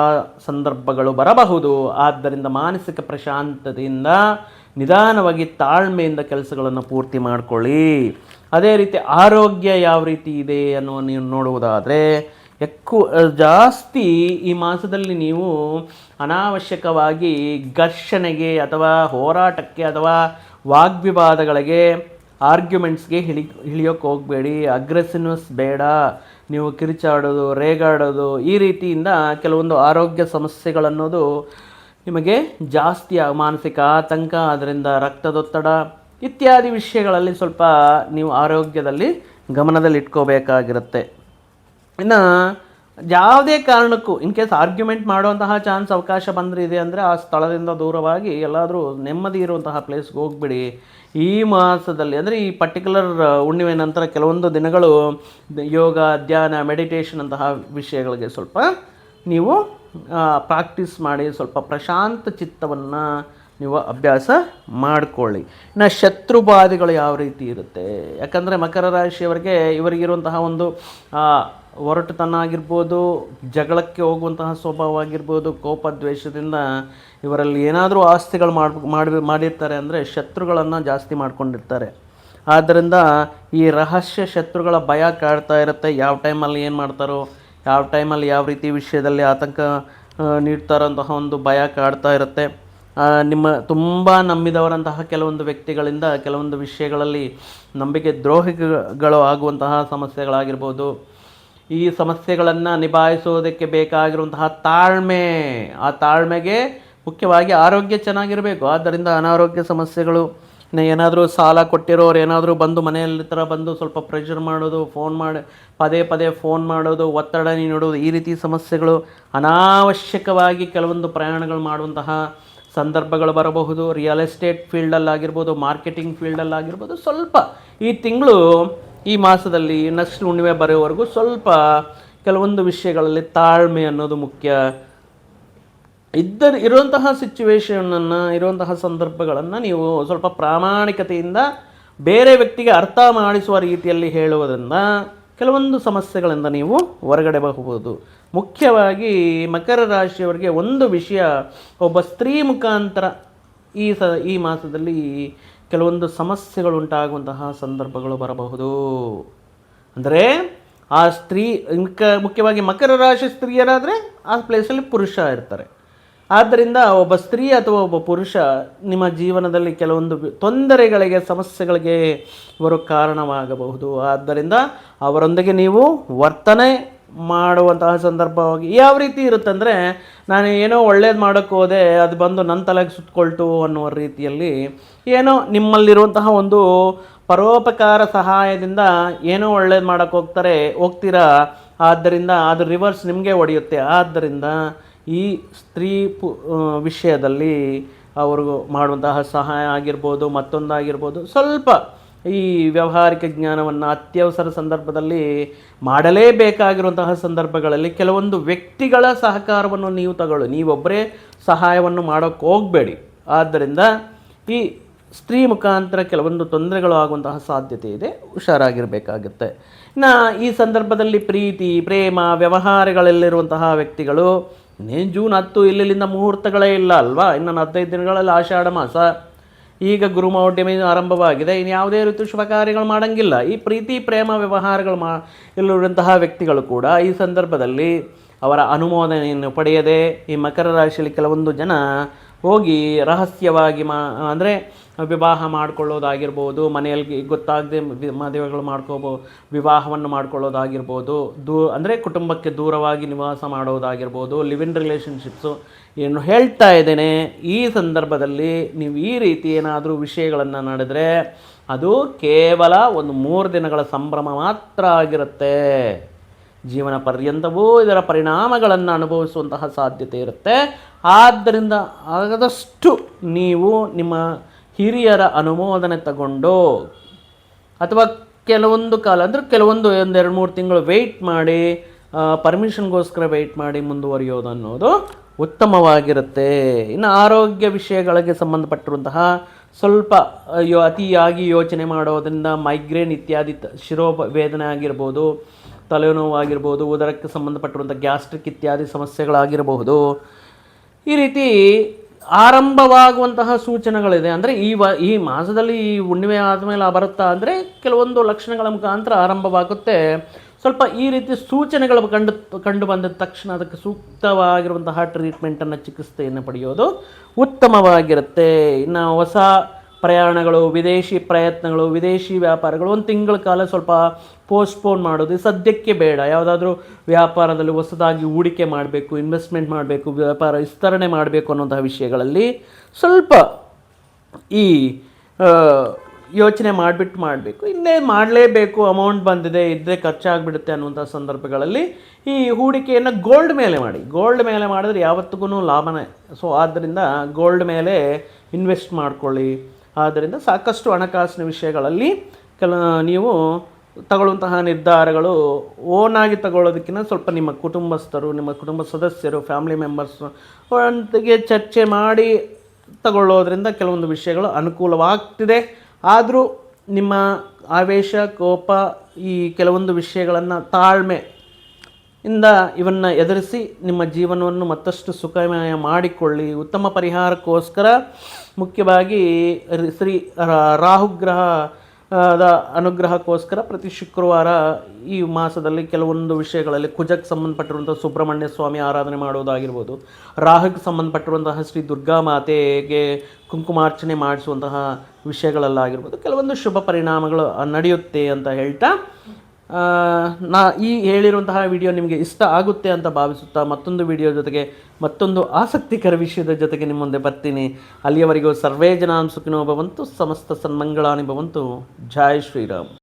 ಸಂದರ್ಭಗಳು ಬರಬಹುದು. ಆದ್ದರಿಂದ ಮಾನಸಿಕ ಪ್ರಶಾಂತತೆಯಿಂದ ನಿಧಾನವಾಗಿ ತಾಳ್ಮೆಯಿಂದ ಕೆಲಸಗಳನ್ನು ಪೂರ್ತಿ ಮಾಡಿಕೊಳ್ಳಿ. ಅದೇ ರೀತಿ ಆರೋಗ್ಯ ಯಾವ ರೀತಿ ಇದೆ ಅನ್ನೋ ನೀವು ನೋಡುವುದಾದರೆ ఎక్కువ ಜಾಸ್ತಿ ಈ ಮಾಸದಲ್ಲಿ ನೀವು ಅನಾವಶ್ಯಕವಾಗಿ ಘರ್ಷಣೆಗೆ ಅಥವಾ ಹೋರಾಟಕ್ಕೆ ಅಥವಾ ವಾಗ್ವಿವಾದಗಳಿಗೆ ಆರ್ಗ್ಯುಮೆಂಟ್ಸ್ಗೆ ಇಳಿ ಇಳಿಯೋಕ್ಕೆ ಹೋಗಬೇಡಿ ಅಗ್ರೆಸಿವ್ನೆಸ್ ಬೇಡ ನೀವು ಕಿರಿಚಾಡೋದು ರೇಗಾಡೋದು ಈ ರೀತಿಯಿಂದ ಕೆಲವೊಂದು ಆರೋಗ್ಯ ಸಮಸ್ಯೆಗಳನ್ನೋದು ನಿಮಗೆ ಜಾಸ್ತಿ ಆ- ಮಾನಸಿಕ ಆತಂಕ ಅದರಿಂದ ರಕ್ತದೊತ್ತಡ ಇತ್ಯಾದಿ ವಿಷಯಗಳಲ್ಲಿ ಸ್ವಲ್ಪ ನೀವು ಆರೋಗ್ಯದಲ್ಲಿ ಗಮನದಲ್ಲಿ ಇಟ್ಕೋಬೇಕಾಗಿರುತ್ತೆ ಇನ್ನು ಯಾವುದೇ ಕಾರಣಕ್ಕೂ ಇನ್ ಕೇಸ್ ಆರ್ಗ್ಯುಮೆಂಟ್ ಮಾಡುವಂತಹ ಚಾನ್ಸ್ ಅವಕಾಶ ಬಂದರೆ ಇದೆ ಅಂದರೆ ಆ ಸ್ಥಳದಿಂದ ದೂರವಾಗಿ ಎಲ್ಲಾದರೂ ನೆಮ್ಮದಿ ಇರುವಂತಹ ಪ್ಲೇಸ್ಗೆ ಹೋಗ್ಬಿಡಿ. ಈ ಮಾಸದಲ್ಲಿ, ಅಂದರೆ ಈ ಪರ್ಟಿಕ್ಯುಲರ್ ಹುಣ್ಣಿಮೆ ನಂತರ ಕೆಲವೊಂದು ದಿನಗಳು ಯೋಗ, ಧ್ಯಾನ ಮೆಡಿಟೇಷನ್ ಅಂತಹ ವಿಷಯಗಳಿಗೆ ಸ್ವಲ್ಪ ನೀವು ಪ್ರಾಕ್ಟೀಸ್ ಮಾಡಿ ಸ್ವಲ್ಪ ಪ್ರಶಾಂತ ಚಿತ್ತವನ್ನು ನೀವು ಅಭ್ಯಾಸ ಮಾಡಿಕೊಳ್ಳಿ. ಇನ್ನು ಶತ್ರು ಬಾಧೆಗಳು ಯಾವ ರೀತಿ ಇರುತ್ತೆ? ಯಾಕಂದರೆ ಮಕರ ರಾಶಿಯವರಿಗೆ ಇವರಿಗಿರುವಂತಹ ಒಂದು ಒರಟುತನ ಆಗಿರ್ಬೋದು, ಜಗಳಕ್ಕೆ ಹೋಗುವಂತಹ ಸ್ವಭಾವ ಆಗಿರ್ಬೋದು, ಕೋಪ, ದ್ವೇಷದಿಂದ ಇವರಲ್ಲಿ ಏನಾದರೂ ಆಸ್ತಿಗಳು ಮಾಡಿ ಮಾಡಿ, ಮಾಡಿರ್ತಾರೆ ಅಂದರೆ ಶತ್ರುಗಳನ್ನು ಜಾಸ್ತಿ ಮಾಡಿಕೊಂಡಿರ್ತಾರೆ. ಆದ್ದರಿಂದ ಈ ರಹಸ್ಯ ಶತ್ರುಗಳ ಭಯ ಕಾಡ್ತಾ ಇರುತ್ತೆ. ಯಾವ ಟೈಮಲ್ಲಿ ಏನು ಮಾಡ್ತಾರೋ, ಯಾವ ಟೈಮಲ್ಲಿ ಯಾವ ರೀತಿ ವಿಷಯದಲ್ಲಿ ಆತಂಕ ನೀಡ್ತಾರಂತಹ ಒಂದು ಭಯ ಕಾಡ್ತಾ ಇರುತ್ತೆ. ನಿಮ್ಮ ತುಂಬ ನಂಬಿದವರಂತಹ ಕೆಲವೊಂದು ವ್ಯಕ್ತಿಗಳಿಂದ ಕೆಲವೊಂದು ವಿಷಯಗಳಲ್ಲಿ ನಂಬಿಕೆ ದ್ರೋಹಿಗಳು ಆಗುವಂತಹ ಸಮಸ್ಯೆಗಳಾಗಿರ್ಬೋದು. ಈ ಸಮಸ್ಯೆಗಳನ್ನು ನಿಭಾಯಿಸೋದಕ್ಕೆ ಬೇಕಾಗಿರುವಂತಹ ತಾಳ್ಮೆ, ಆ ತಾಳ್ಮೆಗೆ ಮುಖ್ಯವಾಗಿ ಆರೋಗ್ಯ ಚೆನ್ನಾಗಿರಬೇಕು. ಆದ್ದರಿಂದ ಅನಾರೋಗ್ಯ ಸಮಸ್ಯೆಗಳು ಏನಾದರೂ ಸಾಲ ಕೊಟ್ಟಿರೋರು ಏನಾದರೂ ಬಂದು ಮನೆಯಲ್ಲಿ ಥರ ಬಂದು ಸ್ವಲ್ಪ ಪ್ರೆಷರ್ ಮಾಡೋದು ಫೋನ್ ಮಾಡಿ, ಪದೇ ಪದೇ ಫೋನ್ ಮಾಡೋದು, ಒತ್ತಡ ನೀಡೋದು, ಈ ರೀತಿ ಸಮಸ್ಯೆಗಳು ಅನಾವಶ್ಯಕವಾಗಿ ಕೆಲವೊಂದು ಪ್ರಯಾಣಗಳು ಮಾಡುವಂತಹ ಸಂದರ್ಭಗಳು ಬರಬಹುದು ರಿಯಲ್ ಎಸ್ಟೇಟ್ ಫೀಲ್ಡಲ್ಲಾಗಿರ್ಬೋದು ಮಾರ್ಕೆಟಿಂಗ್ ಫೀಲ್ಡಲ್ಲಾಗಿರ್ಬೋದು ಸ್ವಲ್ಪ ಈ ತಿಂಗಳು, ಈ ಮಾಸದಲ್ಲಿ ನೆಕ್ಸ್ಟ್ ಹುಣ್ಣಿಮೆ ಬರೋವರೆಗೂ ಸ್ವಲ್ಪ ಕೆಲವೊಂದು ವಿಷಯಗಳಲ್ಲಿ ತಾಳ್ಮೆ ಅನ್ನೋದು ಮುಖ್ಯ. ಇದ್ದ ಇರುವಂತಹ ಸಿಚುವೇಶನನ್ನು ಇರುವಂತಹ ಸಂದರ್ಭಗಳನ್ನು ನೀವು ಸ್ವಲ್ಪ ಪ್ರಾಮಾಣಿಕತೆಯಿಂದ ಬೇರೆ ವ್ಯಕ್ತಿಗೆ ಅರ್ಥ ಮಾಡಿಸುವ ರೀತಿಯಲ್ಲಿ ಹೇಳುವುದರಿಂದ ಕೆಲವೊಂದು ಸಮಸ್ಯೆಗಳಿಂದ ನೀವು ಹೊರಗಡೆ ಬರಬಹುದು ಮುಖ್ಯವಾಗಿ ಮಕರ ರಾಶಿಯವರಿಗೆ ಒಂದು ವಿಷಯ, ಒಬ್ಬ ಸ್ತ್ರೀ ಮುಖಾಂತರ ಈ ಸ, ಈ ಮಾಸದಲ್ಲಿ ಕೆಲವೊಂದು ಸಮಸ್ಯೆಗಳು ಉಂಟಾಗುವಂತಹ ಸಂದರ್ಭಗಳು ಬರಬಹುದು. ಅಂದರೆ ಆ ಸ್ತ್ರೀ, ಮುಖ್ಯ, ಮುಖ್ಯವಾಗಿ ಮಕರ ರಾಶಿ ಸ್ತ್ರೀಯರಾದರೆ ಆ ಪ್ಲೇಸಲ್ಲಿ ಪುರುಷ ಇರ್ತಾರೆ. ಆದ್ದರಿಂದ ಒಬ್ಬ ಸ್ತ್ರೀ ಅಥವಾ ಒಬ್ಬ ಪುರುಷ ನಿಮ್ಮ ಜೀವನದಲ್ಲಿ ಕೆಲವೊಂದು ತೊಂದರೆಗಳಿಗೆ, ಸಮಸ್ಯೆಗಳಿಗೆ ಇವರು ಕಾರಣವಾಗಬಹುದು. ಆದ್ದರಿಂದ ಅವರೊಂದಿಗೆ ನೀವು ವರ್ತನೆ ಮಾಡುವಂತಹ ಸಂದರ್ಭವಾಗಿ ಯಾವ ರೀತಿ ಇರುತ್ತಂದರೆ ನಾನು ಏನೋ ಒಳ್ಳೇದು ಮಾಡೋಕ್ಕೆ ಹೋದೆ, ಅದು ಬಂದು ನನ್ನ ತಲೆಗೆ ಸುತ್ತಕೊಳ್ತು ಅನ್ನುವ ರೀತಿಯಲ್ಲಿ ಏನೋ ನಿಮ್ಮಲ್ಲಿರುವಂತಹ ಒಂದು ಪರೋಪಕಾರ ಸಹಾಯದಿಂದ ಏನೋ ಒಳ್ಳೇದು ಮಾಡೋಕ್ಕೆ ಹೋಗ್ತಾರೆ, ಹೋಗ್ತೀರಾ? ಆದ್ದರಿಂದ ಅದು ರಿವರ್ಸ್ ನಿಮಗೆ ಒಡೆಯುತ್ತೆ. ಆದ್ದರಿಂದ ಈ ಸ್ತ್ರೀ ಪು ವಿಷಯದಲ್ಲಿ ಅವರು ಮಾಡುವಂತಹ ಸಹಾಯ ಆಗಿರ್ಬೋದು, ಮತ್ತೊಂದಾಗಿರ್ಬೋದು, ಸ್ವಲ್ಪ ಈ ವ್ಯವಹಾರಿಕ ಜ್ಞಾನವನ್ನು ಅತ್ಯವಸರ ಸಂದರ್ಭದಲ್ಲಿ ಮಾಡಲೇಬೇಕಾಗಿರುವಂತಹ ಸಂದರ್ಭಗಳಲ್ಲಿ ಕೆಲವೊಂದು ವ್ಯಕ್ತಿಗಳ ಸಹಕಾರವನ್ನು ನೀವು ತಗೊಳ್ಳಿ. ನೀವೊಬ್ಬರೇ ಸಹಾಯವನ್ನು ಮಾಡೋಕ್ಕೆ ಹೋಗಬೇಡಿ. ಆದ್ದರಿಂದ ಈ ಸ್ತ್ರೀ ಮುಖಾಂತರ ಕೆಲವೊಂದು ತೊಂದರೆಗಳು ಆಗುವಂತಹ ಸಾಧ್ಯತೆ ಇದೆ, ಹುಷಾರಾಗಿರಬೇಕಾಗುತ್ತೆ. ಇನ್ನು ಈ ಸಂದರ್ಭದಲ್ಲಿ ಪ್ರೀತಿ, ಪ್ರೇಮ, ವ್ಯವಹಾರಗಳಲ್ಲಿರುವಂತಹ ವ್ಯಕ್ತಿಗಳು ಇನ್ನೇನು ಜೂನ್ ಹತ್ತು ಇಲ್ಲಿಂದ ಮುಹೂರ್ತಗಳೇ ಇಲ್ಲ ಅಲ್ವಾ? ಇನ್ನೊಂದು ಹದಿನೈದು ದಿನಗಳಲ್ಲಿ ಆಷಾಢ ಮಾಸ. ಈಗ ಗುರುಮೌಢ್ಯಮಿ ಆರಂಭವಾಗಿದೆ. ಇನ್ನು ಯಾವುದೇ ರೀತಿ ಶುಭ ಕಾರ್ಯಗಳು ಮಾಡಂಗಿಲ್ಲ. ಈ ಪ್ರೀತಿ, ಪ್ರೇಮ, ವ್ಯವಹಾರಗಳು ಮಾ ಇಲ್ಲಿರುವಂತಹ ವ್ಯಕ್ತಿಗಳು ಕೂಡ ಈ ಸಂದರ್ಭದಲ್ಲಿ ಅವರ ಅನುಮೋದನೆಯನ್ನು ಪಡೆಯದೆ ಈ ಮಕರ ರಾಶಿಯಲ್ಲಿ ಕೆಲವೊಂದು ಜನ ಹೋಗಿ ರಹಸ್ಯವಾಗಿ ಮಾ, ಅಂದರೆ ವಿವಾಹ ಮಾಡ್ಕೊಳ್ಳೋದಾಗಿರ್ಬೋದು, ಮನೆಯಲ್ಲಿ ಗೊತ್ತಾಗದೆ ಮದುವೆಗಳು ಮಾಡ್ಕೋಬೋ, ವಿವಾಹವನ್ನು ಮಾಡ್ಕೊಳ್ಳೋದಾಗಿರ್ಬೋದು, ದೂ, ಅಂದರೆ ಕುಟುಂಬಕ್ಕೆ ದೂರವಾಗಿ ನಿವಾಸ ಮಾಡೋದಾಗಿರ್ಬೋದು ಲಿವ್ ಇನ್ ರಿಲೇಷನ್ಶಿಪ್ಸು ಏನು ಹೇಳ್ತಾ ಇದ್ದೇನೆ. ಈ ಸಂದರ್ಭದಲ್ಲಿ ನೀವು ಈ ರೀತಿ ಏನಾದರೂ ವಿಷಯಗಳನ್ನು ನಡೆದರೆ ಅದು ಕೇವಲ ಒಂದು ಮೂರು ದಿನಗಳ ಸಂಭ್ರಮ ಮಾತ್ರ ಆಗಿರುತ್ತೆ. ಜೀವನ ಪರ್ಯಂತವೂ ಇದರ ಪರಿಣಾಮಗಳನ್ನು ಅನುಭವಿಸುವಂತಹ ಸಾಧ್ಯತೆ ಇರುತ್ತೆ. ಆದ್ದರಿಂದ ಆದಷ್ಟು ನೀವು ನಿಮ್ಮ ಹಿರಿಯರ ಅನುಮೋದನೆ ತಗೊಂಡು ಅಥವಾ ಕೆಲವೊಂದು ಕಾಲ, ಅಂದರೆ ಕೆಲವೊಂದು ಒಂದು ಎರಡು ಮೂರು ತಿಂಗಳು ವೆಯ್ಟ್ ಮಾಡಿ ಪರ್ಮಿಷನ್ಗೋಸ್ಕರ ವೆಯ್ಟ್ ಮಾಡಿ ಮುಂದುವರಿಯೋದು ಅನ್ನೋದು ಉತ್ತಮವಾಗಿರುತ್ತೆ. ಇನ್ನು ಆರೋಗ್ಯ ವಿಷಯಗಳಿಗೆ ಸಂಬಂಧಪಟ್ಟಿರುವಂತಹ ಸ್ವಲ್ಪ, ಅಯ್ಯೋ, ಅತಿಯಾಗಿ ಯೋಚನೆ ಮಾಡೋದರಿಂದ ಮೈಗ್ರೇನ್ ಇತ್ಯಾದಿ ಶಿರೋ ವೇದನೆ ಆಗಿರ್ಬೋದು ತಲೆನೋವಾಗಿರ್ಬೋದು, ಉದರಕ್ಕೆ ಸಂಬಂಧಪಟ್ಟಿರುವಂಥ ಗ್ಯಾಸ್ಟ್ರಿಕ್ ಇತ್ಯಾದಿ ಸಮಸ್ಯೆಗಳಾಗಿರಬಹುದು. ಈ ರೀತಿ ಆರಂಭವಾಗುವಂತಹ ಸೂಚನೆಗಳಿದೆ. ಅಂದರೆ ಈ ವ, ಈ ಮಾಸದಲ್ಲಿ ಈ ಹುಣ್ಣಿಮೆ ಆದಮೇಲೆ ಬರುತ್ತಾ ಅಂದರೆ ಕೆಲವೊಂದು ಲಕ್ಷಣಗಳ ಮುಖಾಂತರ ಆರಂಭವಾಗುತ್ತೆ. ಸ್ವಲ್ಪ ಈ ರೀತಿ ಸೂಚನೆಗಳು ಕಂಡು ಕಂಡು ಬಂದ ತಕ್ಷಣ ಅದಕ್ಕೆ ಸೂಕ್ತವಾಗಿರುವಂತಹ ಟ್ರೀಟ್ಮೆಂಟನ್ನು ಚಿಕಿತ್ಸೆಯನ್ನು ಪಡೆಯೋದು ಉತ್ತಮವಾಗಿರುತ್ತೆ. ಇನ್ನು ಹೊಸ ಪ್ರಯಾಣಗಳು, ವಿದೇಶಿ ಪ್ರಯತ್ನಗಳು, ವಿದೇಶಿ ವ್ಯಾಪಾರಗಳು, ಒಂದು ತಿಂಗಳ ಕಾಲ ಸ್ವಲ್ಪ ಪೋಸ್ಟ್ಪೋನ್ ಮಾಡೋದು ಸದ್ಯಕ್ಕೆ ಬೇಡ. ಯಾವುದಾದ್ರೂ ವ್ಯಾಪಾರದಲ್ಲಿ ಹೊಸದಾಗಿ ಹೂಡಿಕೆ ಮಾಡಬೇಕು ಇನ್ವೆಸ್ಟ್ಮೆಂಟ್ ಮಾಡಬೇಕು, ವ್ಯಾಪಾರ ವಿಸ್ತರಣೆ ಮಾಡಬೇಕು ಅನ್ನೋಂಥ ವಿಷಯಗಳಲ್ಲಿ ಸ್ವಲ್ಪ ಈ ಯೋಚನೆ ಮಾಡಿಬಿಟ್ಟು ಮಾಡಬೇಕು. ಇಲ್ಲೇ ಮಾಡಲೇಬೇಕು ಅಮೌಂಟ್ ಬಂದಿದೆ ಇದ್ದರೆ ಖರ್ಚಾಗ್ಬಿಡುತ್ತೆ ಅನ್ನುವಂಥ ಸಂದರ್ಭಗಳಲ್ಲಿ ಈ ಹೂಡಿಕೆಯನ್ನು ಗೋಲ್ಡ್ ಮೇಲೆ ಮಾಡಿ. ಗೋಲ್ಡ್ ಮೇಲೆ ಮಾಡಿದ್ರೆ ಯಾವತ್ತಿಗೂ ಲಾಭನೇ. ಸೊ ಆದ್ದರಿಂದ ಗೋಲ್ಡ್ ಮೇಲೆ ಇನ್ವೆಸ್ಟ್ ಮಾಡ್ಕೊಳ್ಳಿ. ಆದ್ದರಿಂದ ಸಾಕಷ್ಟು ಹಣಕಾಸಿನ ವಿಷಯಗಳಲ್ಲಿ ಕೆಲ, ನೀವು ತಗೊಳ್ಳುವಂತಹ ನಿರ್ಧಾರಗಳು ಓನಾಗಿ ತಗೊಳ್ಳೋದಕ್ಕಿಂತ ಸ್ವಲ್ಪ ನಿಮ್ಮ ಕುಟುಂಬಸ್ಥರು, ನಿಮ್ಮ ಕುಟುಂಬ ಸದಸ್ಯರು ಫ್ಯಾಮಿಲಿ ಮೆಂಬರ್ಸ್ ಅವರೊಂದಿಗೆ ಚರ್ಚೆ ಮಾಡಿ ತಗೊಳ್ಳೋದ್ರಿಂದ ಕೆಲವೊಂದು ವಿಷಯಗಳು ಅನುಕೂಲವಾಗ್ತಿದೆ. ಆದರೂ ನಿಮ್ಮ ಆವೇಶ, ಕೋಪ ಈ ಕೆಲವೊಂದು ವಿಷಯಗಳನ್ನು ತಾಳ್ಮೆ ಇಂದ ಇವನ್ನು ಎದುರಿಸಿ ನಿಮ್ಮ ಜೀವನವನ್ನು ಮತ್ತಷ್ಟು ಸುಖಮಯ ಮಾಡಿಕೊಳ್ಳಿ. ಉತ್ತಮ ಪರಿಹಾರಕ್ಕೋಸ್ಕರ ಮುಖ್ಯವಾಗಿ ಶ್ರೀ ರಾಹುಗ್ರಹ ದ ಅನುಗ್ರಹಕ್ಕೋಸ್ಕರ ಪ್ರತಿ ಶುಕ್ರವಾರ ಈ ಮಾಸದಲ್ಲಿ ಕೆಲವೊಂದು ವಿಷಯಗಳಲ್ಲಿ ಕುಜಕ್ಕೆ ಸಂಬಂಧಪಟ್ಟಿರುವಂಥ ಸುಬ್ರಹ್ಮಣ್ಯ ಸ್ವಾಮಿ ಆರಾಧನೆ ಮಾಡುವುದಾಗಿರ್ಬೋದು. ರಾಹುಗೆ ಸಂಬಂಧಪಟ್ಟಿರುವಂತಹ ಶ್ರೀ ದುರ್ಗಾ ಮಾತೆಗೆ ಕುಂಕುಮಾರ್ಚನೆ ಮಾಡಿಸುವಂತಹ ವಿಷಯಗಳಲ್ಲಾಗಿರ್ಬೋದು. ಕೆಲವೊಂದು ಶುಭ ಪರಿಣಾಮಗಳು ನಡೆಯುತ್ತೆ ಅಂತ ಹೇಳ್ತಾ ನಾ ಈ ಹೇಳಿರುವಂತಹ ವಿಡಿಯೋ ನಿಮಗೆ ಇಷ್ಟ ಆಗುತ್ತೆ ಅಂತ ಭಾವಿಸುತ್ತಾ ಮತ್ತೊಂದು ವಿಡಿಯೋ ಜೊತೆಗೆ ಮತ್ತೊಂದು ಆಸಕ್ತಿಕರ ವಿಷಯದ ಜೊತೆಗೆ ನಿಮ್ಮ ಮುಂದೆ ಬರ್ತೀನಿ. ಅಲ್ಲಿಯವರೆಗೂ ಸರ್ವೇ ಜನ ಸುಖಿನೋ ಭವಂತು, ಸಮಸ್ತ ಸನ್ಮಂಗಳಾನಿ ಭವಂತು. ಜೈ ಶ್ರೀರಾಮ್.